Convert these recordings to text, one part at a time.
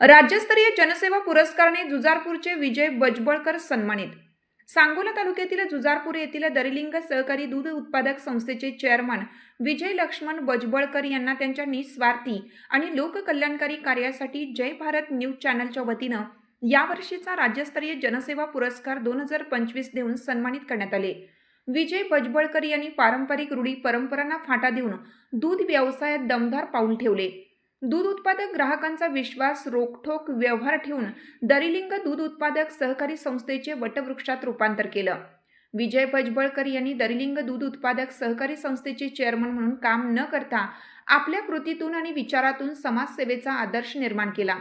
राज्यस्तरीय जनसेवा पुरस्काराने जुजारपूरचे विजय बजबळकर सन्मानित. सांगोला तालुक्यातील जुजारपूर येथील दरिलिंग सहकारी दूध उत्पादक संस्थेचे चेअरमन विजय लक्ष्मण बजबळकर यांना त्यांच्या निस्वार्थी आणि लोककल्याणकारी कार्यासाठी जय भारत न्यूज चॅनलच्या वतीनं यावर्षीचा राज्यस्तरीय जनसेवा पुरस्कार दोन हजार पंचवीस देऊन सन्मानित करण्यात आले. विजय बजबळकर यांनी पारंपरिक रूढी परंपरांना फाटा देऊन दूध व्यवसायात दमदार पाऊल ठेवले. दूध उत्पादक ग्राहकांचा विश्वास रोखठोक व्यवहार ठेवून दरिलिंग दूध उत्पादक सहकारी संस्थेचे वटवृक्षात रूपांतर केलं. विजय भजबळकर यांनी दरिलिंग दूध उत्पादक सहकारी संस्थेचे चेअरमन म्हणून काम न करता आपल्या कृतीतून आणि विचारातून समाजसेवेचा आदर्श निर्माण केला.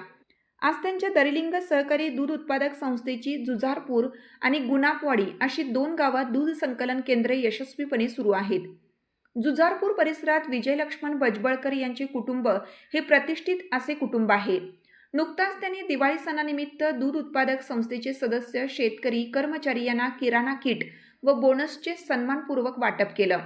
आज त्यांच्या दरिलिंग सहकारी दूध उत्पादक संस्थेची जुजारपूर आणि गुणापवाडी अशी दोन गावात दूध संकलन केंद्रे यशस्वीपणे सुरू आहेत. जुजारपूर परिसरात विजय लक्ष्मण यांचे कुटुंब हे प्रतिष्ठित असे कुटुंब आहे. नुकताच त्यांनी दिवाळी सणानिमित्त दूध उत्पादक संस्थेचे सदस्य शेतकरी कर्मचारी यांना किराणा किट व बोनसचे सन्मानपूर्वक वाटप केलं.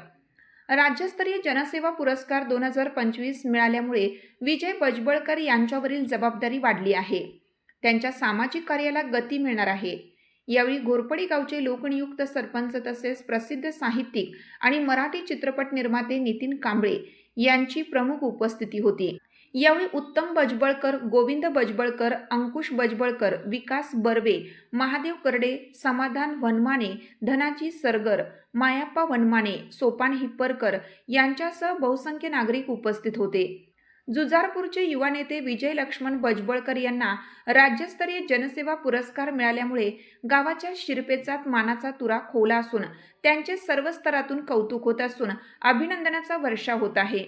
राज्यस्तरीय जनसेवा पुरस्कार दोन हजार पंचवीस मिळाल्यामुळे विजय बजबळकर यांच्यावरील जबाबदारी वाढली आहे. त्यांच्या सामाजिक कार्याला गती मिळणार आहे. यावेळी घोरपडी गावचे लोकनियुक्त सरपंच तसेच प्रसिद्ध साहित्यिक आणि मराठी चित्रपट निर्माते नितीन कांबळे यांची प्रमुख उपस्थिती होती. यावेळी उत्तम बजबळकर गोविंद बजबळकर अंकुश बजबळकर विकास बर्वे महादेव करडे समाधान वनमाने धनाजी सरगर मायाप्पा वनमाने सोपान हिप्परकर यांच्यासह बहुसंख्य नागरिक उपस्थित होते. जुजारपूरचे युवा नेते विजय लक्ष्मण बजबळकर यांना राज्यस्तरीय जनसेवा पुरस्कार मिळाल्यामुळे गावाच्या शिरपेचात मानाचा तुरा खोला असून त्यांचे सर्व स्तरातून कौतुक होत असून अभिनंदनाचा वर्षा होत आहे.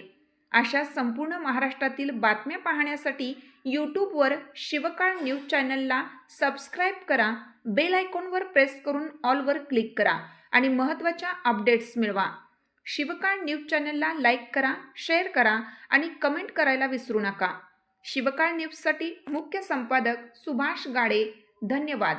अशा संपूर्ण महाराष्ट्रातील बातम्या पाहण्यासाठी यूट्यूबवर शिवकाळ न्यूज चॅनलला सबस्क्राईब करा बेल आयकॉनवर प्रेस करून ऑलवर क्लिक करा आणि महत्त्वाच्या अपडेट्स मिळवा. शिवकाळ न्यूज चॅनलला लाईक करा शेअर करा आणि कमेंट करायला विसरू नका. शिवकाळ न्यूजसाठी मुख्य संपादक सुभाष गाडे. धन्यवाद.